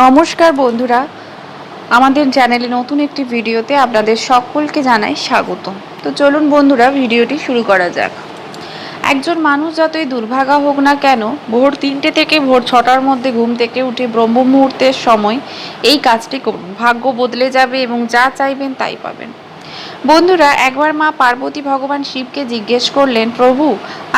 নমস্কার বন্ধুরা। আমাদের চ্যানেলে নতুন একটি ভিডিওতে আপনাদের সকলকে জানাই স্বাগত। তো চলুন বন্ধুরা, ভিডিওটি শুরু করা যাক। একজন মানুষ যতই দুর্ভাগা হোক না কেন, ভোর তিনটে থেকে ভোর ছটার মধ্যে ঘুম থেকে উঠে ব্রহ্ম মুহূর্তের সময় এই কাজটি করুন। ভাগ্য বদলে যাবে এবং যা চাইবেন তাই পাবেন। বন্ধুরা, একবার মা পার্বতী ভগবান শিবকে জিজ্ঞেস করলেন, প্রভু,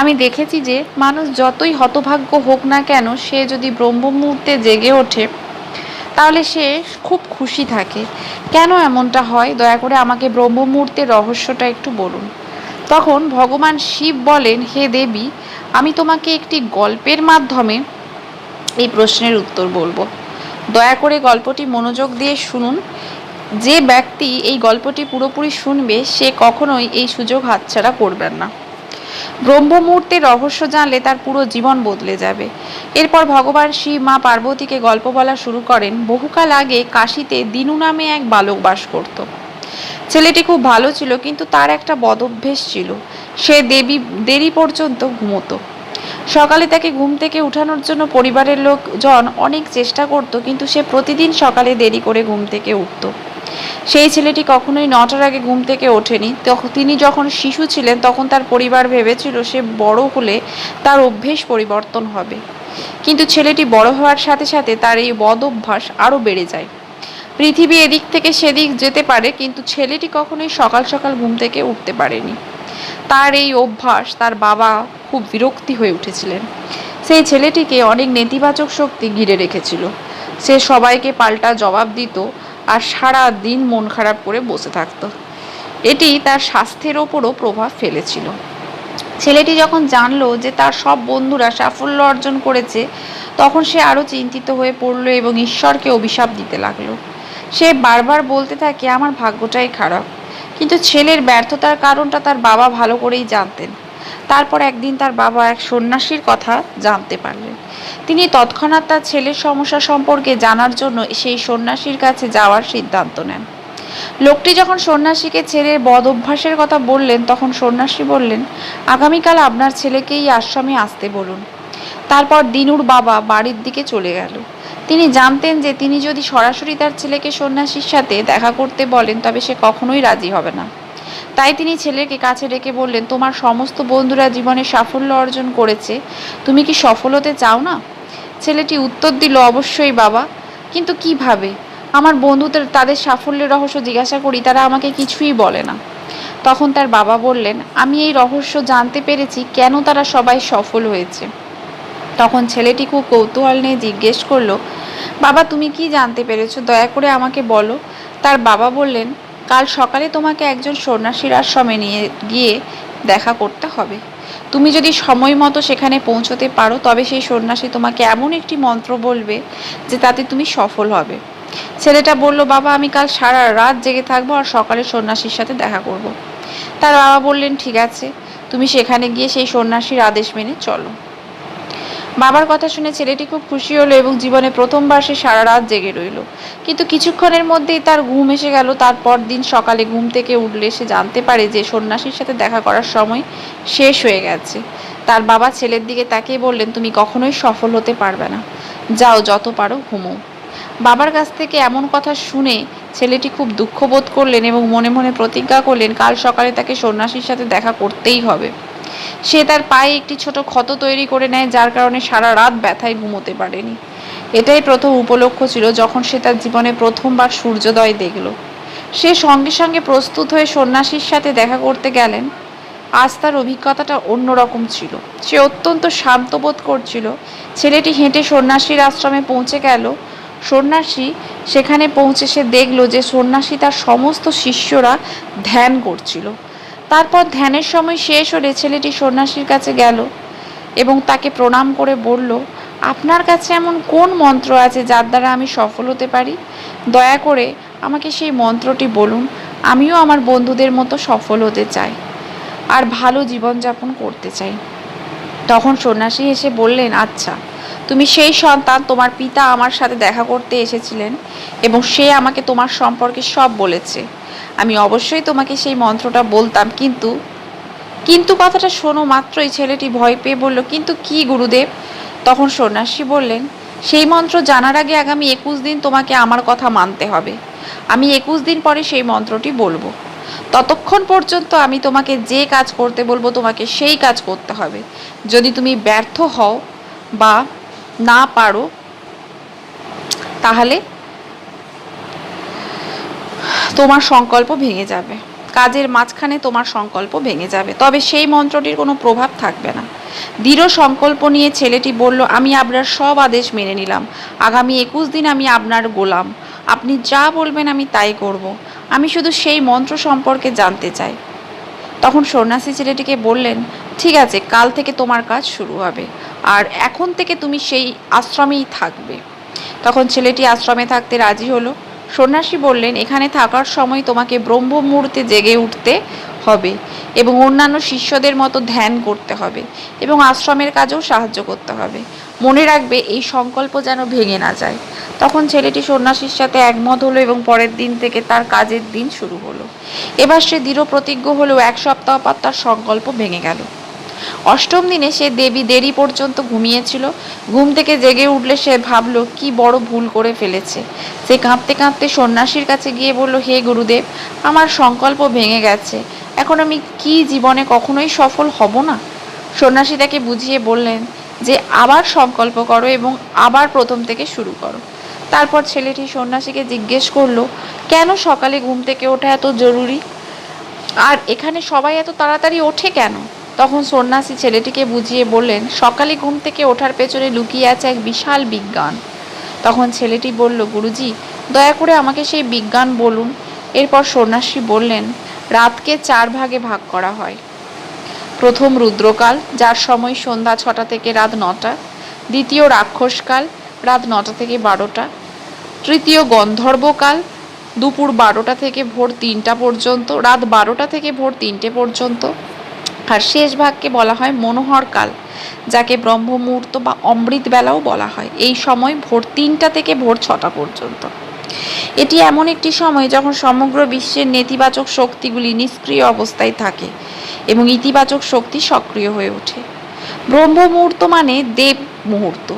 আমি দেখেছি যে মানুষ যতই হতভাগ্য হোক না কেন, সে যদি ব্রহ্ম মুহূর্তে জেগে ওঠে তাহলে সে খুব খুশি থাকে। কেন এমনটা হয়? দয়া করে আমাকে ব্রহ্ম মুহূর্তের রহস্যটা একটু বলুন। তখন ভগবান শিব বলেন, হে দেবী, আমি তোমাকে একটি গল্পের মাধ্যমে এই প্রশ্নের উত্তর বলব। দয়া করে গল্পটি মনোযোগ দিয়ে শুনুন। যে ব্যক্তি এই গল্পটি পুরোপুরি শুনবে, সে কখনোই এই সুযোগ হাতছাড়া করবেন না। ব্রহ্ম মুহূর্তের রহস্য জানলে তার পুরো জীবন বদলে যাবে। এরপর ভগবান শিব মা পার্বতীকে গল্প বলা শুরু করেন। বহুকাল আগে কাশিতে দিনু নামে এক বালক বাস করত। ছেলেটি খুব ভালো ছিল, কিন্তু তার একটা বদভ্যেস ছিল। সে দেবী, দেরি পর্যন্ত ঘুমোতো। সকালে তাকে ঘুম থেকে উঠানোর জন্য পরিবারের লোকজন অনেক চেষ্টা করত, কিন্তু সে প্রতিদিন সকালে দেরি করে ঘুম থেকে উঠতো। সেই ছেলেটি কখনোই নটার আগে ঘুম থেকে ওঠেনি। তিনি যখন শিশু ছিলেন, তখন তার পরিবার ভেবেছিল সে বড় হলে তার অভ্যেস পরিবর্তন হবে। কিন্তু ছেলেটি বড় হওয়ার সাথে সাথে তার এই বদ অভ্যাস আরও বেড়ে যায়। পৃথিবী এদিক থেকে সেদিক যেতে পারে, কিন্তু ছেলেটি কখনোই সকাল সকাল ঘুম থেকে উঠতে পারেনি। তার এই অভ্যাস তার বাবা খুব বিরক্তি হয়ে উঠেছিলেন। সেই ছেলেটিকে অনেক নেতিবাচক শক্তি ঘিরে রেখেছিল। সে সবাইকে পাল্টা জবাব দিত আর সারা দিন মন খারাপ করে বসে থাকতো। এটি তার স্বাস্থ্যের ওপরও প্রভাব ফেলেছিল। ছেলেটি যখন জানলো যে তার সব বন্ধুরা সাফল্য অর্জন করেছে, তখন সে আরও চিন্তিত হয়ে পড়ল এবং ঈশ্বরকে অভিশাপ দিতে লাগল। সে বারবার বলতে থাকে, আমার ভাগ্যটাই খারাপ। কিন্তু ছেলের ব্যর্থতার কারণটা তার বাবা ভালো করেই জানতেন। তারপর একদিন তার বাবা এক সন্ন্যাসীর কথা জানতে পারলেন। তিনি তৎক্ষণাৎ তার ছেলের সমস্যা সম্পর্কে জানার জন্য সেই সন্ন্যাসীর কাছে যাওয়ার সিদ্ধান্ত নেন। লোকটি যখন সন্ন্যাসীকে ছেলের বদ অভ্যাসের কথা বললেন, তখন সন্ন্যাসী বললেন, আগামীকাল আপনার ছেলেকে এই আশ্রমে আসতে বলুন। তারপর দিনুর বাবা বাড়ির দিকে চলে গেল। তিনি জানতেন যে তিনি যদি সরাসরি তার ছেলেকে সন্ন্যাসীর সাথে দেখা করতে বলেন, তবে সে কখনোই রাজি হবে না। তাই তিনি ছেলেকে কাছে ডেকে বললেন, তোমার সমস্ত বন্ধুরা জীবনে সাফল্য অর্জন করেছে, তুমি কি সফল হতে চাও না? ছেলেটি উত্তর দিল, অবশ্যই বাবা, কিন্তু কীভাবে? আমার বন্ধুদের, তাদের সাফল্যের রহস্য জিজ্ঞাসা করি, তারা আমাকে কিছুই বলে না। তখন তার বাবা বললেন, আমি এই রহস্য জানতে পেরেছি, কেন তারা সবাই সফল হয়েছে? তখন ছেলেটি খুব কৌতূহল নিয়ে জিজ্ঞেস করল, বাবা, তুমি কি জানতে পেরেছ? দয়া করে আমাকে বলো। তার বাবা বললেন কাল সকালে তোমাকে একজন সন্ন্যাসীর আশ্রমে নিয়ে গিয়ে দেখা করতে হবে। তুমি যদি সময় মতো সেখানে পৌঁছতে পারো, তবে সেই সন্ন্যাসী তোমাকে এমন একটি মন্ত্র বলবে যে তাতে তুমি সফল হবে। ছেলেটা বলল, বাবা, আমি কাল সারা রাত জেগে থাকব আর সকালে সন্ন্যাসীর সাথে দেখা করব। তার বাবা বললেন, ঠিক আছে, তুমি সেখানে গিয়ে সেই সন্ন্যাসীর আদেশ মেনে চলো। বাবার কথা শুনে ছেলেটি খুব খুশি হলো এবং জীবনে প্রথমবার সে সারা রাত জেগে রইল। কিন্তু কিছুক্ষণের মধ্যেই তার ঘুম এসে গেল। তারপর দিন সকালে ঘুম থেকে উঠলে সে জানতে পারে যে সন্ন্যাসীর সাথে দেখা করার সময় শেষ হয়ে গেছে। তার বাবা ছেলের দিকে তাকিয়ে বললেন, তুমি কখনোই সফল হতে পারবে না। যাও, যত পারো ঘুমো। বাবার কাছ থেকে এমন কথা শুনে ছেলেটি খুব দুঃখ বোধ করলেন এবং মনে মনে প্রতিজ্ঞা করলেন, কাল সকালে তাকে সন্ন্যাসীর সাথে দেখা করতেই হবে। সে তার পায়ে একটি ছোট ক্ষত তৈরি করে নেয়, যার কারণে সারা রাত ব্যথায় ঘুমোতে পারেনি। এটাই প্রথম উপলক্ষ ছিল যখন সে তার জীবনে প্রথমবার সূর্যোদয় দেখল। সে সঙ্গে সঙ্গে প্রস্তুত হয়ে সন্ন্যাসীর সাথে দেখা করতে গেলেন। আজ তার অভিজ্ঞতাটা অন্যরকম ছিল। সে অত্যন্ত শান্ত বোধ করছিল। ছেলেটি হেঁটে সন্ন্যাসীর আশ্রমে পৌঁছে গেল। সন্ন্যাসী সেখানে পৌঁছে সে দেখল যে সন্ন্যাসী তার সমস্ত শিষ্যরা ধ্যান করছিল। তারপর ধ্যানের সময় শেষ হলে ছেলেটি সন্ন্যাসীর কাছে গেল এবং তাকে প্রণাম করে বলল, আপনার কাছে এমন কোন মন্ত্র আছে যার দ্বারা আমি সফল হতে পারি? দয়া করে আমাকে সেই মন্ত্রটি বলুন, আমিও আমার বন্ধুদের মতো সফল হতে চাই আর ভালো জীবনযাপন করতে চাই। তখন সন্ন্যাসী এসে বললেন আচ্ছা তুমি সেই সন্তান তোমার পিতা আমার সাথে দেখা করতে এসেছিলেন এবং সে আমাকে তোমার সম্পর্কে সব বলেছে। আমি অবশ্যই তোমাকে সেই মন্ত্রটা বলতাম, কিন্তু কিন্তু কথাটা শোনো মাত্রই ছেলেটি ভয় পেয়ে বলল, কিন্তু কি গুরুদেব? তখন সন্ন্যাসী বললেন, সেই মন্ত্র জানার আগে আগামী একুশ দিন তোমাকে আমার কথা মানতে হবে। আমি একুশ দিন পরে সেই মন্ত্রটি বলব। ততক্ষণ পর্যন্ত আমি তোমাকে যে কাজ করতে বলব, তোমাকে সেই কাজ করতে হবে। যদি তুমি ব্যর্থ হও বা না পারো, তাহলে তোমার সংকল্প ভেঙে যাবে। কাজের মাঝখানে তোমার সংকল্প ভেঙে যাবে। তবে সেই মন্ত্রটির কোনো প্রভাব থাকবে না। দৃঢ় সংকল্প নিয়ে ছেলেটি বলল, আমি আপনার সব আদেশ মেনে নিলাম। আগামী একুশ দিন আমি আপনার গোলাম। আপনি যা বলবেন আমি তাই করব। আমি শুধু সেই মন্ত্র সম্পর্কে জানতে চাই। তখন সন্ন্যাসী ছেলেটিকে বললেন, ঠিক আছে, কাল থেকে তোমার কাজ শুরু হবে। আর এখন থেকে তুমি সেই আশ্রমেই থাকবে। তখন ছেলেটি আশ্রমে থাকতে রাজি হলো। সন্ন্যাসী বললেন, এখানে থাকার সময় তোমাকে ব্রহ্ম মুহূর্তে জেগে উঠতে হবে এবং অন্যান্য শিষ্যদের মতো ধ্যান করতে হবে এবং আশ্রমের কাজেও সাহায্য করতে হবে। মনে রাখবে, এই সংকল্প যেন ভেঙে না যায়। তখন ছেলেটি সন্ন্যাসীর সাথে একমত হলো এবং পরের দিন থেকে তার কাজের দিন শুরু হলো। এবার সে দৃঢ় প্রতিজ্ঞ হলেও এক সপ্তাহ পর তার সংকল্প ভেঙে গেল। অষ্টম দিনে সে দেবী দেরি পর্যন্ত ঘুমিয়েছিল। ঘুম থেকে জেগে উঠলে সে ভাবলো, কি বড় ভুল করে ফেলেছে। সে কাঁপতে কাঁপতে সন্ন্যাসীর কাছে গিয়ে বলল, হে গুরুদেব, আমার সংকল্প ভেঙে গেছে। এখন আমি কি জীবনে কখনোই সফল হব না? সন্ন্যাসী তাকে বুঝিয়ে বললেন যে, আবার সংকল্প করো এবং আবার প্রথম থেকে শুরু করো। তারপর ছেলেটি সন্ন্যাসীকে জিজ্ঞেস করল, কেন সকালে ঘুম থেকে ওঠা এত জরুরি? আর এখানে সবাই এত তাড়াতাড়ি ওঠে কেন? তখন সন্ন্যাসী ছেলেটিকে বুঝিয়ে বললেন, সকালে ঘুম থেকে ওঠার পেছনে লুকিয়ে আছে এক বিশাল বিজ্ঞান। তখন ছেলেটি বলল, গুরুজি, দয়া করে আমাকে সেই বিজ্ঞান বলুন। এরপর সন্ন্যাসী বললেন, রাতকে চার ভাগে ভাগ করা হয়। প্রথম রুদ্রকাল, যার সময় সন্ধ্যা ছটা থেকে রাত নটা। দ্বিতীয় রাক্ষসকাল, রাত নটা থেকে বারোটা। তৃতীয় গন্ধর্বকাল, দুপুর বারোটা থেকে ভোর তিনটা পর্যন্ত, রাত বারোটা থেকে ভোর তিনটে পর্যন্ত। আর শেষ ভাগকে বলা হয় মনোহর কাল, যাকে ব্রহ্ম মুহূর্ত বা অমৃত বেলাও বলা হয়। এই সময় ভোর তিনটা থেকে ভোর ছটা পর্যন্ত। এটি এমন একটি সময় যখন সমগ্র বিশ্বের নেতিবাচক শক্তিগুলি নিষ্ক্রিয় অবস্থায় থাকে এবং ইতিবাচক শক্তি সক্রিয় হয়ে ওঠে। ব্রহ্ম মুহূর্ত মানে দেব মুহূর্ত।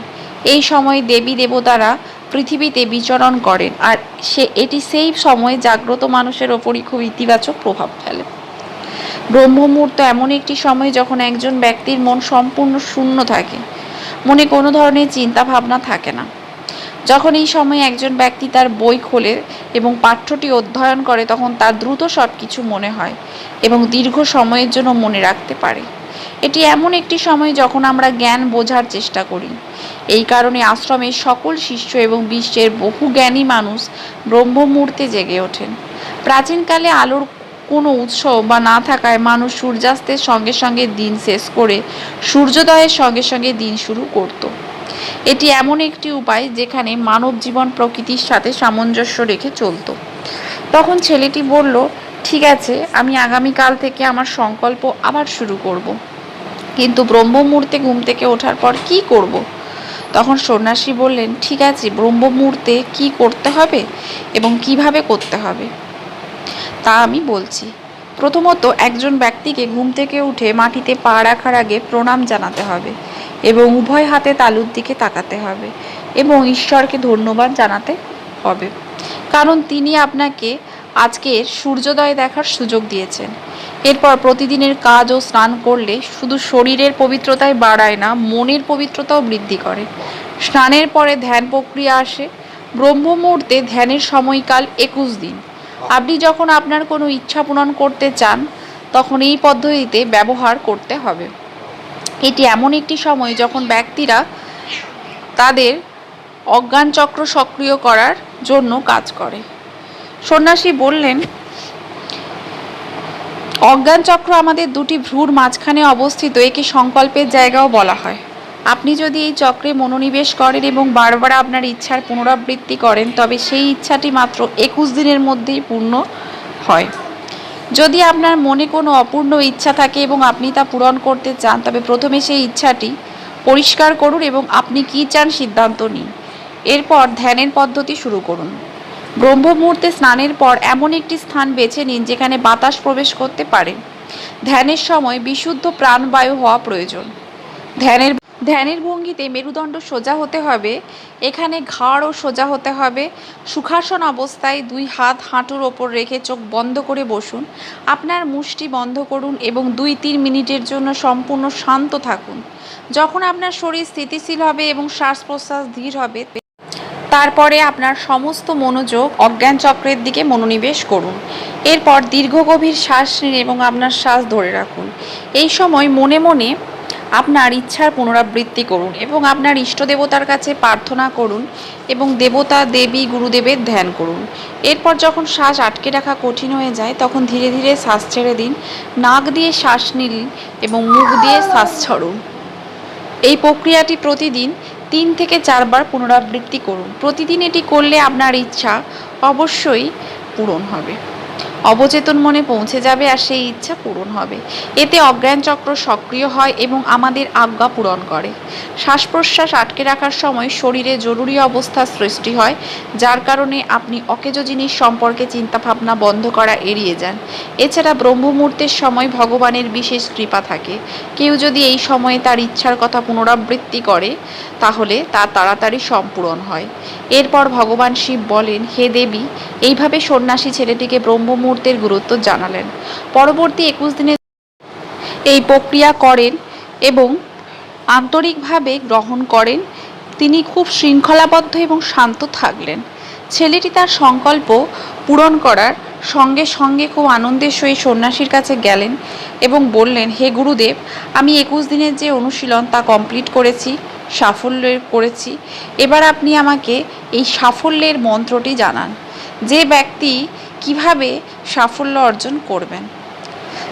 এই সময় দেবী দেবতারা পৃথিবীতে বিচরণ করেন আর সে, এটি সেই সময় জাগ্রত মানুষের ওপরই খুব ইতিবাচক প্রভাব ফেলে। ব্রহ্ম মুহূর্ত এমন একটি সময় যখন একজন ব্যক্তির মন সম্পূর্ণ শূন্য থাকে, মনে কোনো ধরনের চিন্তা ভাবনা থাকে না। যখন এই সময় একজন ব্যক্তি তার বই খোলে এবং পাঠ্যটি অধ্যয়ন করে, তখন তার দ্রুত সব কিছু মনে হয় এবং দীর্ঘ সময়ের জন্য মনে রাখতে পারে। এটি এমন একটি সময় যখন আমরা জ্ঞান বোঝার চেষ্টা করি। এই কারণে আশ্রমের সকল শিষ্য এবং বিশ্বের বহু জ্ঞানী মানুষ ব্রহ্ম মুহূর্তে জেগে ওঠেন। প্রাচীনকালে আলোর কোনো উৎসব বা না থাকায় মানুষ সূর্যাস্তের সঙ্গে সঙ্গে দিন শেষ করে সূর্যোদয়ের সঙ্গে সঙ্গে দিন শুরু করত এটি এমন একটি উপায় যেখানে মানব জীবন প্রকৃতির সাথে সামঞ্জস্য রেখে চলতো তখন ছেলেটি বলল, ঠিক আছে, আমি আগামীকাল থেকে আমার সংকল্প আবার শুরু করব। কিন্তু ব্রহ্ম মুহূর্তে ঘুম থেকে ওঠার পর কি করব। তখন সন্ন্যাসী বললেন, ঠিক আছে ব্রহ্ম মুহূর্তে কি করতে হবে এবং কীভাবে করতে হবে তা আমি বলছি। প্রথমত একজন ব্যক্তিকে ঘুম থেকে উঠে মাটিতে পা রাখার আগে প্রণাম জানাতে হবে এবং উভয় হাতে তালুর দিকে তাকাতে হবে এবং ঈশ্বরকে ধন্যবাদ জানাতে হবে। কারণ তিনি আপনাকে আজকের সূর্যোদয় দেখার সুযোগ দিয়েছেন। এরপর প্রতিদিনের কাজ ও স্নান করলে শুধু শরীরের পবিত্রতাই বাড়ায় না, মনের পবিত্রতাও বৃদ্ধি করে। স্নানের পরে ধ্যান প্রক্রিয়া আসে। ব্রহ্ম মুহূর্তে ধ্যানের সময়কাল একুশ দিন। আপনি যখন আপনার কোনো ইচ্ছা পূরণ করতে চান, তখন এই পদ্ধতিতে ব্যবহার করতে হবে। এটি এমন একটি সময় যখন ব্যক্তিরা তাদের অজ্ঞান চক্র সক্রিয় করার জন্য কাজ করে। সন্ন্যাসী বললেন, অজ্ঞান চক্র আমাদের দুটি ভ্রুর মাঝখানে অবস্থিত, একে সংকল্পের জায়গাও বলা হয়। আপনি যদি এই চক্রে মনোনিবেশ করেন এবং বারবার আপনার ইচ্ছার পুনরাবৃত্তি করেন, তবে সেই ইচ্ছাটি মাত্র একুশ দিনের মধ্যেই পূর্ণ হয়। যদি আপনার মনে কোনো অপূর্ণ ইচ্ছা থাকে এবং আপনি তা পূরণ করতে চান, তবে প্রথমে সেই ইচ্ছাটি পরিষ্কার করুন এবং আপনি কি চান সিদ্ধান্ত নিন। এরপর ধ্যানের পদ্ধতি শুরু করুন। ব্রহ্ম মুহূর্তে স্নানের পর এমন একটি স্থান বেছে নিন যেখানে বাতাস প্রবেশ করতে পারে। ধ্যানের সময় বিশুদ্ধ প্রাণবায়ু হওয়া প্রয়োজন। ধ্যানের ধ্যানের ভঙ্গিতে মেরুদণ্ড সোজা হতে হবে, এখানে ঘাড়ও সোজা হতে হবে। সুখাসন অবস্থায় দুই হাত হাঁটুর ওপর রেখে চোখ বন্ধ করে বসুন। আপনার মুষ্টি বন্ধ করুন এবং দুই তিন মিনিটের জন্য সম্পূর্ণ শান্ত থাকুন। যখন আপনার শরীর স্থিতিশীল হবে এবং শ্বাস প্রশ্বাস ধীর হবে, তারপরে আপনার সমস্ত মনোযোগ অজ্ঞান চক্রের দিকে মনোনিবেশ করুন। এরপর দীর্ঘ গভীর শ্বাস নিন এবং আপনার শ্বাস ধরে রাখুন। এই সময় মনে মনে আপনার ইচ্ছার পুনরাবৃত্তি করুন এবং আপনার ইষ্ট দেবতার কাছে প্রার্থনা করুন এবং দেবতা, দেবী, গুরুদেবের ধ্যান করুন। এরপর যখন শ্বাস আটকে রাখা কঠিন হয়ে যায়, তখন ধীরে ধীরে শ্বাস ছেড়ে দিন। নাক দিয়ে শ্বাস নিন এবং মুখ দিয়ে শ্বাস ছাড়ুন। এই প্রক্রিয়াটি প্রতিদিন তিন থেকে চারবার পুনরাবৃত্তি করুন। প্রতিদিন এটি করলে আপনার ইচ্ছা অবশ্যই পূরণ হবে। অবচেতন মনে পৌঁছে যাবে আর সেই ইচ্ছা পূরণ হবে। এতে অজ্ঞান চক্র সক্রিয় হয় এবং আমাদের আজ্ঞা পূরণ করে। শ্বাস প্রশ্বাস আটকে রাখার সময় শরীরে জরুরি অবস্থার সৃষ্টি হয়, যার কারণে আপনি অকেজো জিনিস সম্পর্কে চিন্তাভাবনা বন্ধ করা এড়িয়ে যান। এছাড়া ব্রহ্মমুহূর্তের সময় ভগবানের বিশেষ কৃপা থাকে। কেউ যদি এই সময়ে তার ইচ্ছার কথা পুনরাবৃত্তি করে, তাহলে তা তাড়াতাড়ি সম্পূরণ হয়। এরপর ভগবান শিব বলেন, হে দেবী, এইভাবে সন্ন্যাসী ছেলেটিকে ব্রহ্ম মুহূর্তের গুরুত্ব জানালেন। পরবর্তী একুশ দিনে এই প্রক্রিয়া করেন এবং আন্তরিকভাবে গ্রহণ করেন। তিনি খুব শৃঙ্খলাবদ্ধ এবং শান্ত থাকলেন। ছেলেটি তার সংকল্প পূরণ করার সঙ্গে সঙ্গে খুব আনন্দের সহিত সন্ন্যাসীর কাছে গেলেন এবং বললেন, হে গুরুদেব, আমি একুশ দিনের যে অনুশীলন তা কমপ্লিট করেছি, সাফল্যের করেছি। এবার আপনি আমাকে এই সাফল্যের মন্ত্রটি জানান। যে ব্যক্তি কীভাবে সাফল্য অর্জন করবেন?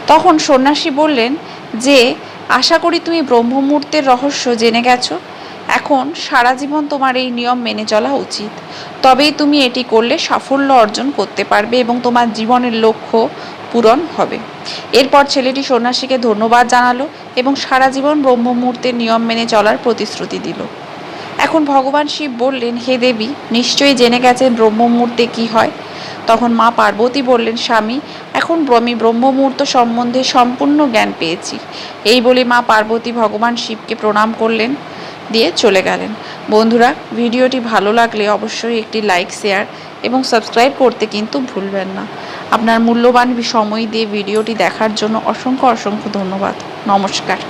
তখন সন্ন্যাসী বললেন, যে, আশা করি তুমি ব্রহ্মমূর্তের রহস্য জেনে গেছো। এখন সারা জীবন তোমার এই নিয়ম মেনে চলা উচিত। তবেই তুমি এটি করলে সাফল্য অর্জন করতে পারবে এবং তোমার জীবনের লক্ষ্য পূরণ হবে। এরপর ছেলেটি সন্ন্যাসীকে ধন্যবাদ জানালো এবং সারা জীবন ব্রহ্মমূর্তের নিয়ম মেনে চলার প্রতিশ্রুতি দিল। এখন ভগবান শিব বললেন, হে দেবী, নিশ্চয়ই জেনে গেছেন ব্রহ্মমূর্তে কি হয়? তখন মা পার্বতী বললেন, স্বামী, এখন আমি ব্রহ্মমূর্ত সম্বন্ধে সম্পূর্ণ জ্ঞান পেয়েছি। এই বলে মা পার্বতী ভগবান শিবকে প্রণাম করলেন, দিয়ে চলে গেলেন। বন্ধুরা, ভিডিওটি ভালো লাগলে অবশ্যই একটি লাইক, শেয়ার এবং সাবস্ক্রাইব করতে কিন্তু ভুলবেন না। আপনার মূল্যবান সময় দিয়ে ভিডিওটি দেখার জন্য অসংখ্য অসংখ্য ধন্যবাদ। নমস্কার।